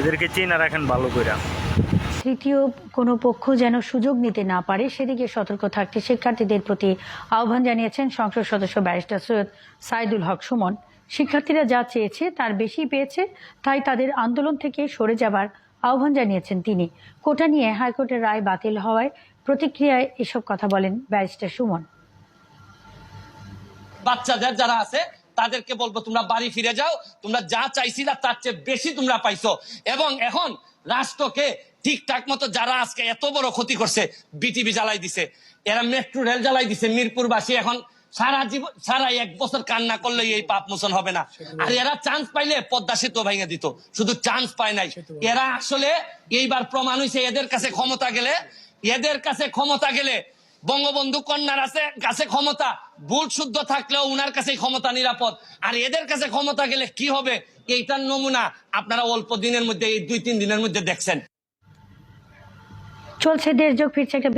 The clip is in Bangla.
এদেরকে চেনা রাখেন ভালো করে। তৃতীয় কোনো পক্ষ যেন সুযোগ নিতে না পারে সেদিকে সতর্ক থাকতে শিক্ষার্থীদের প্রতি আহ্বান জানিয়েছেন সংসদ সদস্য ব্যারিস্টার সৈয়দ সাইদুল হক সুমন। শিক্ষার্থীরা যা চেয়েছে তার বেশি পেয়েছে তাই তাদের আন্দোলন থেকে সরে যাবার আহ্বান জানিয়েছেন তিনি। কোটা নিয়ে হাইকোর্টের রায় বাতিল হওয়ায় প্রতিক্রিয়ায় এসব কথা বলেন ব্যারিস্টার সুমন। বাচ্চাদের যারা আছে তাদেরকে বলব তোমরা বাড়ি ফিরে যাও তোমরা যা চাইছিলা তার চেয়ে বেশি তোমরা পাইছো। এবং এখন রাষ্ট্রকে ঠিকঠাক মতো যারা আজকে এত বড় ক্ষতি করছে বিটিভি জ্বালাই দিছে এরা মেট্রো রেল জ্বালাই দিছে মিরপুরবাসী এখন সারা জীবন সারা এক বছর কান্না করলে এই পাপ মোচন হবে না। আর এরা চান্স পাইলে পদ্মা সেতু ভেঙে দিত শুধু চান্স পায় নাই। এরা আসলে এইবার প্রমাণ হয়েছে এদের কাছে ক্ষমতা গেলে এদের কাছে ক্ষমতা গেলে বঙ্গবন্ধু কন্যার আছে, কাছে ক্ষমতা। ভুল শুদ্ধ থাকলেও উনার কাছে ক্ষমতা নিরাপদ। আর এদের কাছে ক্ষমতা গেলে কি হবে? এইটার নমুনা আপনারা অল্প দিনের মধ্যে, এই দুই তিন দিনের মধ্যে দেখছেন। চলছে দেশ যোগ ফিরছে একটা